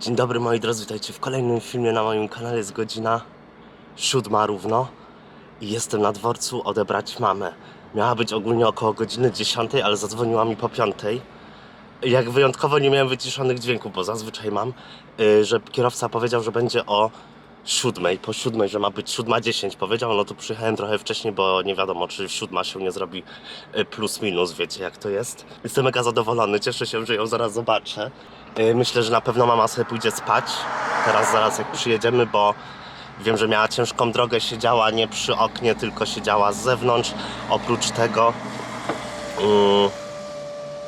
Dzień dobry moi drodzy, witajcie w kolejnym filmie na moim kanale. Jest godzina siódma równo i jestem na dworcu odebrać mamę. Miała być ogólnie około godziny 10, ale zadzwoniła mi po piątej. Jak wyjątkowo nie miałem wyciszonych dźwięków, bo zazwyczaj mam, yy, że kierowca powiedział, że będzie o siódmej, po siódmej, że ma być siódma dziesięć powiedział, no to przyjechałem trochę wcześniej, bo nie wiadomo, czy siódma się nie zrobi yy, plus minus, wiecie jak to jest. Jestem mega zadowolony, cieszę się, że ją zaraz zobaczę. Yy, Myślę, że na pewno mama sobie pójdzie spać, teraz zaraz jak przyjedziemy, bo wiem, że miała ciężką drogę, siedziała nie przy oknie, tylko siedziała z zewnątrz. Oprócz tego... Yy,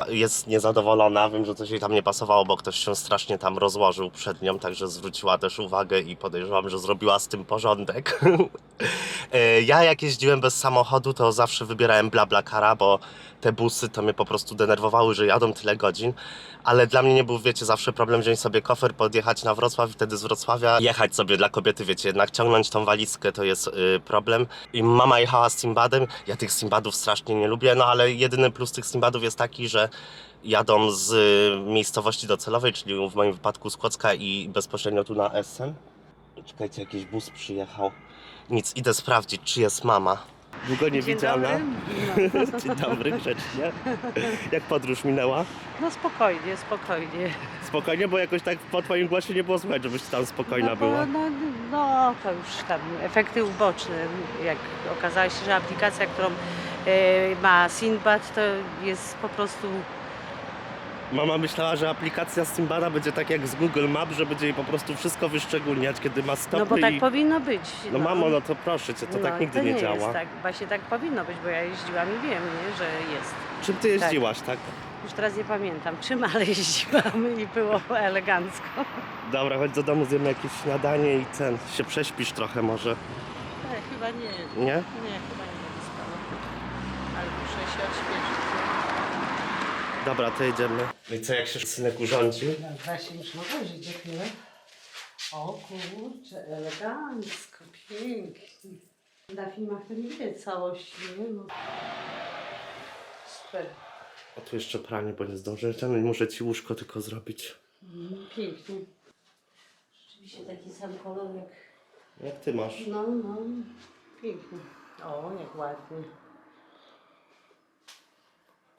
jest niezadowolona, wiem, że coś jej tam nie pasowało, bo ktoś się strasznie tam rozłożył przed nią, także zwróciła też uwagę i podejrzewam, że zrobiła z tym porządek. E, ja jak jeździłem bez samochodu, to zawsze wybierałem BlaBlaCara, bo te busy to mnie po prostu denerwowały, że jadą tyle godzin, ale dla mnie nie był, wiecie, zawsze problem wziąć sobie kofer, podjechać na Wrocław i wtedy z Wrocławia jechać sobie dla kobiety, wiecie, jednak ciągnąć tą walizkę to jest y, problem. I mama jechała z Simbadem, ja tych Simbadów strasznie nie lubię, no ale jedyny plus tych Simbadów jest taki, że jadą z y, miejscowości docelowej, czyli w moim wypadku z Kłodzka i bezpośrednio tu na Essen. Czekajcie, jakiś bus przyjechał. Nic, idę sprawdzić, czy jest mama. Długo nie Dzień widziana. dobry. Dzień dobry, grzecznie. Jak podróż minęła? No spokojnie, spokojnie. Spokojnie, bo jakoś tak po twoim głosie nie było słychać, żebyś tam spokojna no, bo- była. No, no to już tam efekty uboczne. Jak okazało się, że aplikacja, którą e, ma Sinbad, to jest po prostu Mama myślała, że aplikacja Simbada będzie tak jak z Google Maps, że będzie jej po prostu wszystko wyszczególniać, kiedy ma stopy No bo tak i... powinno być. No mamo, no to proszę cię, to No, tak nigdy nie, Jest działa. tak. Właśnie tak powinno być, bo ja jeździłam i wiem, nie, że jest. Czym ty jeździłaś, tak? Już teraz nie pamiętam czym, ale jeździłam i było elegancko. Dobra, chodź do domu, zjemy jakieś śniadanie i ten, się prześpisz trochę może, Nie, chyba nie. nie? Nie, chyba nie będę spała. Ale muszę się odświeżyć. Dobra, to jedziemy. No i co, jak się synek urządził? No właśnie już mogę żyć za chwilę. O kurczę, elegancko, pięknie. Na filmach to nie widać całości, nie? No. Super, O, tu jeszcze pranie, bo nie zdążyłem, ten muszę ci łóżko tylko zrobić. mm, pięknie. Rzeczywiście taki sam kolor jak... Jak ty masz? No, no, pięknie. O, jak ładnie.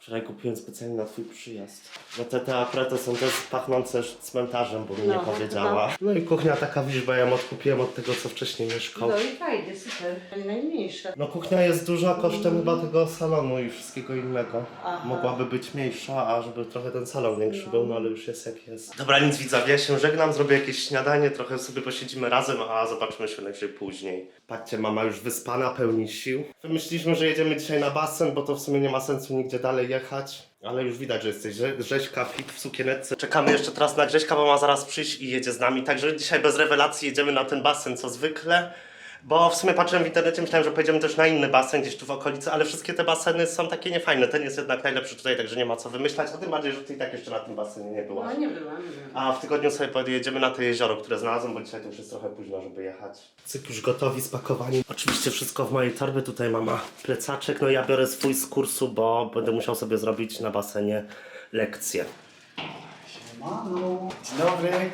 Wczoraj kupiłem specjalnie na twój przyjazd. No te teatrety są też pachnące cmentarzem, bo mi nie No, powiedziała. No i kuchnia taka liczba, ja ją odkupiłem od tego, co wcześniej mieszkał. No i fajnie, super. Najmniejsze. No kuchnia jest duża kosztem chyba tego salonu i wszystkiego innego. Aha. Mogłaby być mniejsza, a żeby trochę ten salon większy był, no ale już jest jak jest. Dobra, nic widzowie, ja się żegnam, zrobię jakieś śniadanie, trochę sobie posiedzimy razem, a zobaczymy się najwyżej później. Patrzcie, mama już wyspana, pełni sił. Wymyśliliśmy, że jedziemy dzisiaj na basen, bo to w sumie nie ma sensu nigdzie dalej jechać. Ale już widać, że jesteś Grze- Grześka fit w sukieneczce. Czekamy jeszcze teraz na Grześka, bo ma zaraz przyjść i jedzie z nami. Także dzisiaj bez rewelacji jedziemy na ten basen, co zwykle. Bo w sumie patrzyłem w internecie, myślałem, że pojedziemy też na inny basen gdzieś tu w okolicy, ale wszystkie te baseny są takie niefajne. Ten jest jednak najlepszy tutaj, także nie ma co wymyślać. A tym bardziej, że ty i tak jeszcze na tym basenie nie byłaś. No nie byłam, nie byłam. A w tygodniu sobie pojedziemy na to jezioro, które znalazłem, bo dzisiaj to już jest trochę późno, żeby jechać. Cyk już gotowi, spakowani. Oczywiście wszystko w mojej torbie. Tutaj mama plecaczek. No ja biorę swój z kursu, bo będę musiał sobie zrobić na basenie lekcję. Manu. Dzień dobry.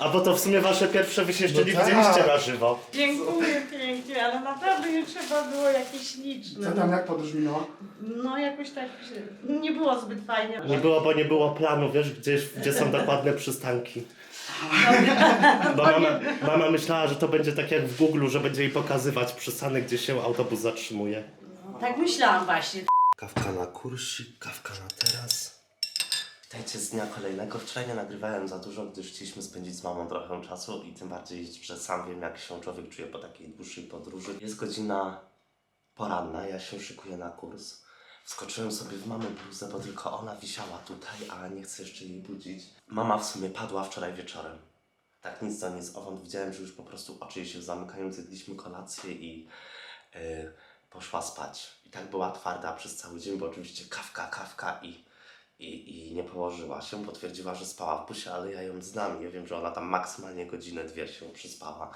A bo to w sumie wasze pierwsze wy się jeszcze No nie tak. widzieliście na żywo. Dziękuję pięknie, ale naprawdę nie trzeba było jakieś liczne. Co tam, jak podróż minęła? No jakoś tak nie było zbyt fajnie. Nie było, bo nie było planu, wiesz, gdzieś, gdzie są dokładne przystanki. Bo mama, mama myślała, że to będzie tak jak w Google, że będzie jej pokazywać przystanek, gdzie się autobus zatrzymuje. Tak myślałam właśnie. Kawka na kursik, kawka na teraz. Witajcie z dnia kolejnego. Wczoraj nie nagrywałem za dużo, gdyż chcieliśmy spędzić z mamą trochę czasu i tym bardziej, że sam wiem, jak się człowiek czuje po takiej dłuższej podróży. Jest godzina poranna, ja się szykuję na kurs. Wskoczyłem sobie w mamy bluzę, bo tylko ona wisiała tutaj, a nie chcę jeszcze jej budzić. Mama w sumie padła wczoraj wieczorem. Tak nic za nic owąd. Widziałem, że już po prostu oczy jej się zamykają, zjedliśmy kolację i yy, poszła spać. I tak była twarda przez cały dzień, bo oczywiście kawka, kawka i, i, i nie położyła się. Potwierdziła, że spała w busie, ale ja ją znam. Ja wiem, że ona tam maksymalnie godzinę, dwie się przyspała.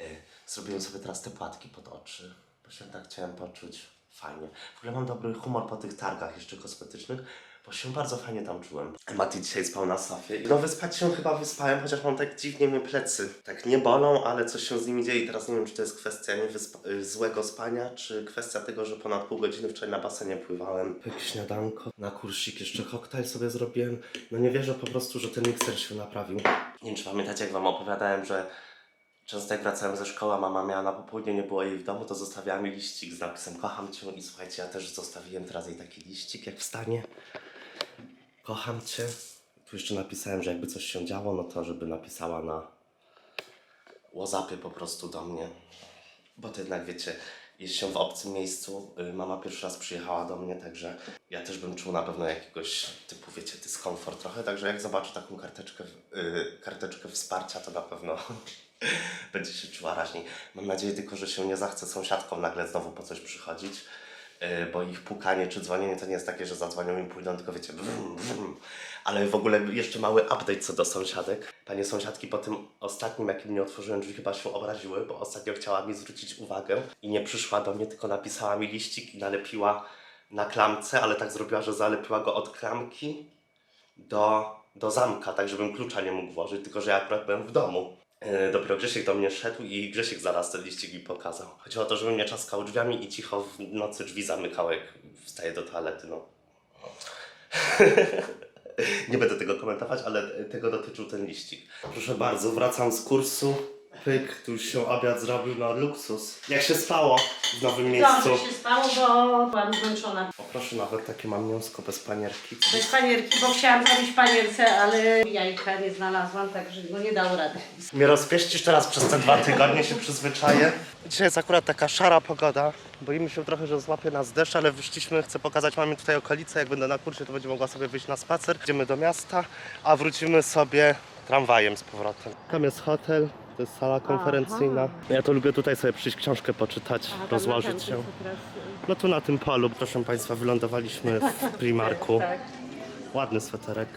Yy, zrobiłem sobie teraz te płatki pod oczy, bo się tak chciałem poczuć fajnie. W ogóle mam dobry humor po tych targach jeszcze kosmetycznych, bo się bardzo fajnie tam czułem. Mati dzisiaj spał na sofie. No wyspać się chyba wyspałem, chociaż mam tak dziwnie mnie plecy. Tak nie bolą, ale coś się z nimi dzieje i teraz nie wiem, czy to jest kwestia y, złego spania, czy kwestia tego, że ponad pół godziny wczoraj na basenie pływałem. Śniadanko, na kursik jeszcze koktajl sobie zrobiłem. No nie wierzę po prostu, że ten mikser się naprawił. Nie wiem, czy pamiętacie, jak wam opowiadałem, że Często jak wracałem ze szkoły, mama miała na popołudnie, nie było jej w domu, to zostawiała mi liścik z napisem kocham cię i słuchajcie, ja też zostawiłem teraz jej taki liścik, jak wstanie. Kocham cię. Tu jeszcze napisałem, że jakby coś się działo, no to żeby napisała na Whatsappie po prostu do mnie. Bo to jednak wiecie, jest się w obcym miejscu. y, Mama pierwszy raz przyjechała do mnie, także ja też bym czuł na pewno jakiegoś typu, wiecie, dyskomfort trochę. Także jak zobaczę taką karteczkę, y, karteczkę wsparcia, to na pewno będzie się czuła raźniej. Mam nadzieję tylko, że się nie zachce sąsiadkom nagle znowu po coś przychodzić. Y, Bo ich pukanie czy dzwonienie to nie jest takie, że zadzwonią i pójdą, tylko wiecie, brum. ale w ogóle jeszcze mały update co do sąsiadek. Panie sąsiadki po tym ostatnim, jakim nie otworzyłem drzwi, chyba się obraziły, bo ostatnio chciała mi zwrócić uwagę i nie przyszła do mnie, tylko napisała mi liścik i nalepiła na klamce, ale tak zrobiła, że zalepiła go od klamki do, do zamka, tak żebym klucza nie mógł włożyć, tylko że ja akurat byłem w domu. Yy, dopiero Grzesiek do mnie szedł i Grzesiek zaraz ten liścik mi pokazał. Chodziło o to, żebym nie czaskał drzwiami i cicho w nocy drzwi zamykał, jak wstaję do toalety, no. Nie będę tego komentować, ale tego dotyczył ten liścik. Proszę bardzo, wracam z kursu. Pyk, tu się obiad zrobił na luksus. Jak się spało w nowym miejscu? Dobrze się spało, bo byłam zmęczona. O proszę, nawet takie mam mięsko bez panierki. Bez panierki, bo chciałam zrobić panierce, ale jajka nie znalazłam, także no nie dało rady. Mnie rozpieścisz teraz przez te dwa tygodnie, się przyzwyczaję. Dzisiaj jest akurat taka szara pogoda. Boimy się trochę, że złapie nas deszcz, ale wyszliśmy, chcę pokazać mamie tutaj okolice. Jak będę na kursie, to będzie mogła sobie wyjść na spacer. Idziemy do miasta, a wrócimy sobie tramwajem z powrotem. Tam jest hotel, to jest sala konferencyjna. Ja to lubię tutaj sobie przyjść, książkę poczytać, rozłożyć się. No tu na tym polu, proszę Państwa, wylądowaliśmy w Primarku. Tak. Ładny sweterek.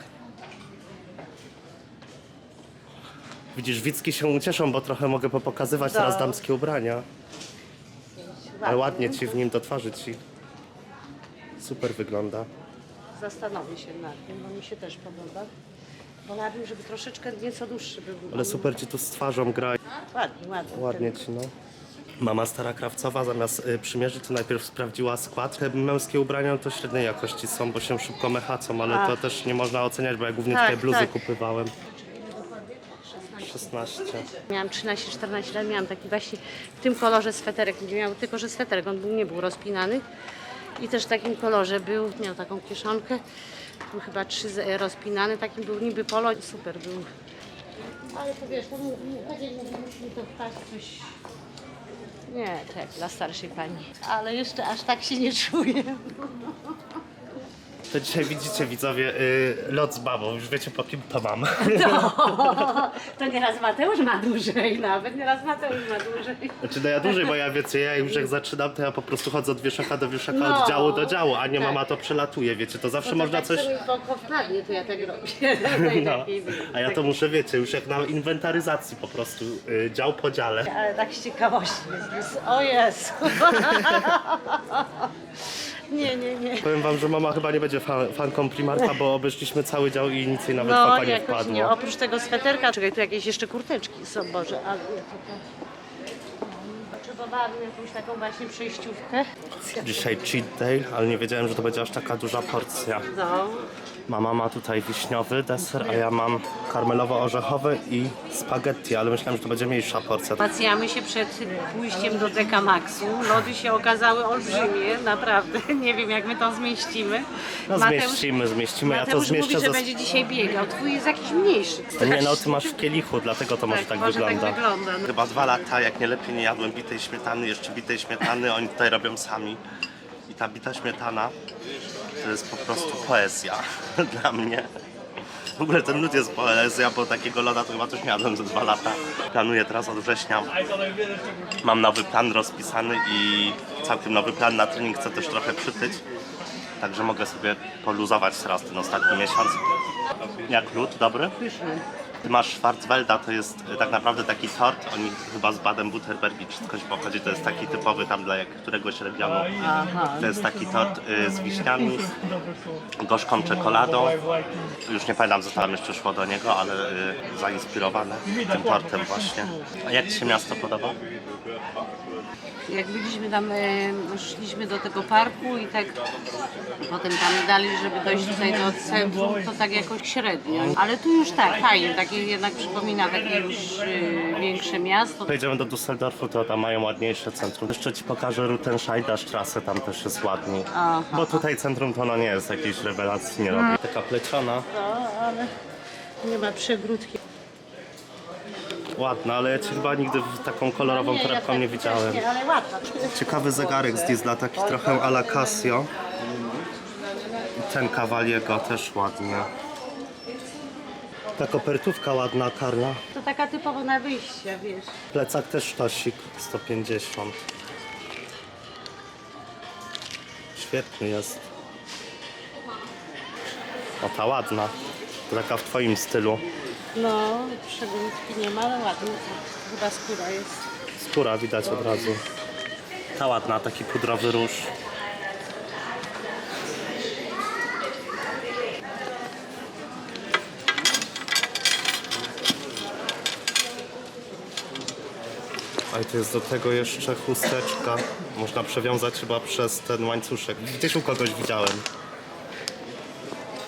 Widzisz, Wicki się ucieszą, bo trochę mogę popokazywać teraz No. damskie ubrania. Ale ładnie ci w nim do twarzy ci. Super wygląda. Zastanowię się nad tym, bo mi się też podoba. Wolałabym, żeby troszeczkę nieco dłuższy był. Ale super ci tu z twarzą gra. Ładnie, ładnie. Ładnie ci, no. Mama stara krawcowa zamiast y, przymierzyć, to najpierw sprawdziła skład. Te męskie ubrania to średniej jakości są, bo się szybko mechacą, ale to też nie można oceniać, bo ja głównie Tak, tutaj bluzy tak. kupywałem. 16. Miałam 13-14 lat, miałam taki właśnie w tym kolorze sweterek, nie miał tylko, że sweterek, on był, nie był rozpinany. I też w takim kolorze był, miał taką kieszonkę, był chyba trzy rozpinany, takim był niby polo, super był. Ale to wiesz, to mu- musi to wpaść coś... Nie, tak, dla starszej pani. Ale jeszcze aż tak się nie czuję. To dzisiaj widzicie widzowie y, lot z babą, już wiecie po kim to mam. To nieraz Mateusz ma dłużej nawet, nieraz Mateusz ma dłużej. Znaczy no ja dłużej, bo ja wiecie, ja już jak zaczynam, to ja po prostu chodzę od wieszaka do wieszaka, No. od działu do działu, a nie Tak. mama to przelatuje, wiecie, to zawsze No to można tak coś... wpadnie, to ja tak robię. No, Najlepiej a ja to muszę, wiecie, już jak na inwentaryzacji po prostu, y, dział po dziale. Ale tak z ciekawości jest. O Jezu. Nie, nie, nie. Powiem wam, że mama chyba nie będzie fan, fanką Primarka, bo obeszliśmy cały dział i nic jej nawet w No oko nie jakoś wpadło. nie. Oprócz tego sweterka, czekaj, tu jakieś jeszcze kurteczki są, Boże. A, nie, to, to... Potrzebowałabym jakąś taką właśnie przejściówkę. Dzisiaj cheat day, ale nie wiedziałem, że to będzie aż taka duża porcja. No, Mama ma tutaj wiśniowy deser, a ja mam karmelowo-orzechowy i spaghetti, ale myślałem, że to będzie mniejsza porcja. Pacjamy się przed pójściem do Deka Maxu. Lody się okazały olbrzymie, naprawdę. Nie wiem, jak my to zmieścimy. No zmieścimy, zmieścimy, ja to Mateusz zmieszczę mówi, że ze... będzie dzisiaj biegał. Twój jest jakiś mniejszy. Nie no, ty masz w kielichu, dlatego to może Tak, tak może tak wygląda. wygląda, no. Chyba dwa lata, jak nie lepiej nie jadłem bitej śmietany, jeszcze bitej śmietany, oni tutaj robią sami. I ta bita śmietana to jest po prostu poezja dla mnie. W ogóle ten lód jest poezja, bo takiego loda to chyba nie jadłem za dwa lata. Planuję teraz od września. Mam nowy plan rozpisany i całkiem nowy plan na trening chcę też trochę przytyć. Także mogę sobie poluzować teraz ten ostatni miesiąc. Jak lód, dobry? Ty masz Schwarzwälda, to jest e, tak naprawdę taki tort, oni chyba z Baden-Württembergi czy skądś pochodzi, to jest taki typowy tam dla jak- któregoś regionu. Aha. To jest taki tort y, z wiśniami, gorzką czekoladą. Już nie pamiętam co tam jeszcze szło do niego, ale y, zainspirowany tym tortem właśnie. A jak Ci się miasto podoba? Jak byliśmy tam, e, szliśmy do tego parku i tak potem tam dalej, żeby dojść tutaj do centrum, to tak jakoś średnio. Ale tu już tak, fajnie, takie jednak przypomina takie już e, większe miasto. Pojedziemy do Düsseldorfu, to tam mają ładniejsze centrum. Jeszcze Ci pokażę Rutenscheiderstraße, tam też jest ładniej. Aha. Bo tutaj centrum to no nie jest jakiejś rewelacji, nie robi. Taka pleciona, No, ale nie ma przegródki. Ładna, ale ja Cię chyba nigdy w taką kolorową torebką nie widziałem. Ale ładna. Ciekawy zegarek z Diesla, taki trochę a la Casio. I ten Cavaliego też ładnie. Ta kopertówka ładna, Karla. To taka typowo na wyjście, wiesz. Plecak też sztosik, 150. Świetny jest. O, ta ładna. Taka w twoim stylu. No, przegródki nie ma, ale ładnie. Chyba skóra jest. Skóra widać od razu. Ta ładna, taki pudrowy róż. A i tu jest do tego jeszcze chusteczka. Można przewiązać chyba przez ten łańcuszek. Gdzieś u kogoś widziałem.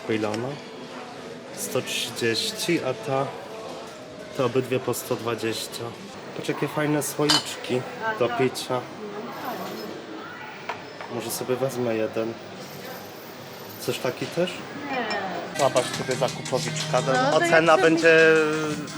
Ona? 130, a ta to obydwie po 120. Patrz jakie fajne słoiczki do picia. Może sobie wezmę jeden. Chcesz taki też? Zobacz sobie zakupowiczka. No, to Ocena sobie- będzie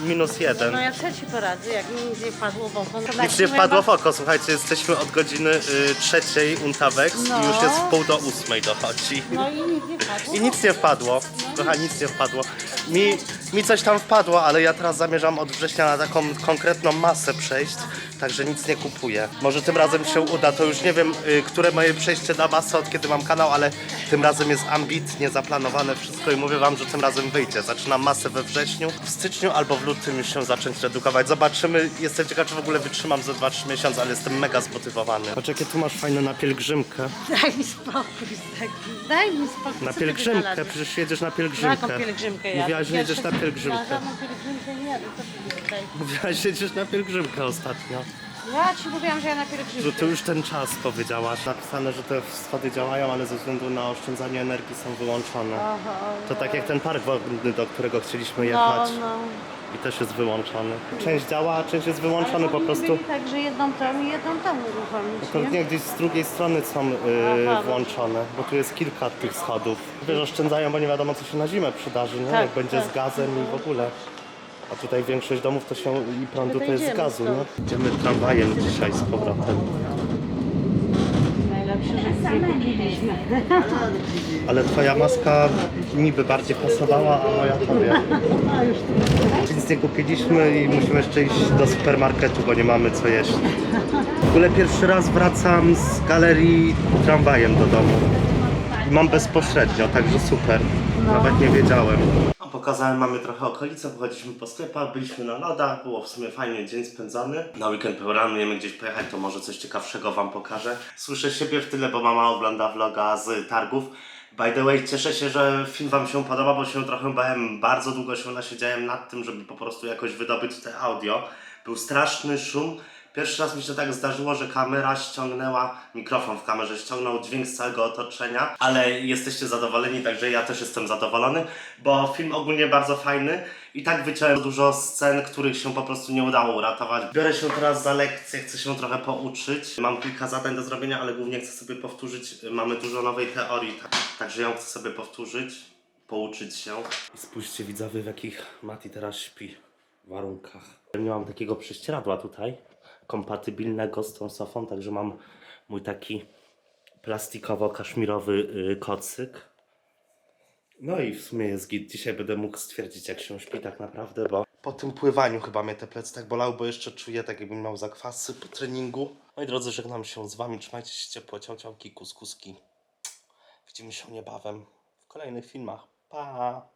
minus jeden. No ja co ci poradzę, jak mi nic nie wpadło w oko. to Nic nie tak wpadło w oko, słuchajcie, jesteśmy od godziny y, trzeciej Untavex No. i już jest w pół do ósmej dochodzi. No i nic nie wpadło. I nic nie wpadło. Trochę nic nie wpadło. Mi, mi coś tam wpadło, ale ja teraz zamierzam od września na taką konkretną masę przejść, także nic nie kupuję. Może tym razem się uda, to już nie wiem, y, które moje przejście na masę, od kiedy mam kanał, ale tym razem jest ambitnie zaplanowane wszystko i mówię wam, że tym razem wyjdzie. Zaczynam masę we wrześniu, w styczniu albo w lutym już się zacząć redukować. Zobaczymy, jestem ciekaw, czy w ogóle wytrzymam za 2-3 miesiące, ale jestem mega zmotywowany. Patrz, jakie tu masz fajne na pielgrzymkę. Daj mi spokój z takim. Daj mi spokój. Na co ty pielgrzymkę, wynalazłeś? przecież jedziesz na Na pielgrzymkę. jaką pielgrzymkę jadę? Mówiłaś, że jedziesz na Na pielgrzymkę. żadną pielgrzymkę nie jadę, co ty mi tutaj? Mówiłaś, że jedziesz na pielgrzymkę ostatnio. Ja ci mówiłam, że ja na Że pielgrzymkę. to już ten czas powiedziałaś. Napisane, że te schody działają, ale ze względu na oszczędzanie energii są wyłączone. Aha, To tak jak ten park wodny, do którego chcieliśmy no, jechać no. i też jest wyłączony. Część działa, a część jest wyłączony po prostu. mówili tak, że jedną tą i jedną tą uruchomić, nie? nie, gdzieś z drugiej strony są yy, Aha, no. włączone, bo tu jest kilka tych schodów. Wiesz, oszczędzają, bo nie wiadomo co się na zimę przydarzy, nie? Tak, Jak będzie tak. z gazem i w ogóle. A tutaj większość domów to się i prądu No to jest z gazu, nie? Idziemy tramwajem dzisiaj z powrotem. Ale twoja maska niby bardziej pasowała, a moja tobie. Nic nie kupiliśmy i musimy jeszcze iść do supermarketu, bo nie mamy co jeść. W ogóle pierwszy raz wracam z galerii tramwajem do domu. I mam bezpośrednio, także super. Nawet nie wiedziałem. Pokazałem mamy trochę okolice, pochodziliśmy po sklepach, byliśmy na lodach, było w sumie fajnie dzień spędzony. Na weekend planujemy gdzieś pojechać, to może coś ciekawszego wam pokażę. Słyszę siebie w tyle, bo mama ogląda vloga z targów. By the way, cieszę się, że film wam się podoba, bo się trochę bałem, bardzo długo się nasiedziałem nad tym, żeby po prostu jakoś wydobyć te audio. Był straszny szum. Pierwszy raz mi się tak zdarzyło, że kamera ściągnęła, mikrofon w kamerze ściągnął dźwięk z całego otoczenia, ale jesteście zadowoleni, także ja też jestem zadowolony, bo film ogólnie bardzo fajny i tak wyciąłem dużo scen, których się po prostu nie udało uratować. Biorę się teraz za lekcję, chcę się trochę pouczyć. Mam kilka zadań do zrobienia, ale głównie chcę sobie powtórzyć. Mamy dużo nowej teorii, tak, także ją chcę sobie powtórzyć, pouczyć się. I spójrzcie widzowie, w jakich Mati teraz śpi warunkach. Nie mam takiego prześcieradła tutaj, kompatybilnego z tą sofą, także mam mój taki plastikowo-kaszmirowy y, kocyk. No i w sumie jest git. Dzisiaj będę mógł stwierdzić, jak się śpi tak naprawdę, bo po tym pływaniu chyba mnie te plecy tak bolały, bo jeszcze czuję tak, jakbym miał zakwasy po treningu. Moi drodzy, żegnam się z wami. Trzymajcie się ciepło, ciao, ciałki, kuskuski. Widzimy się niebawem w kolejnych filmach. Pa!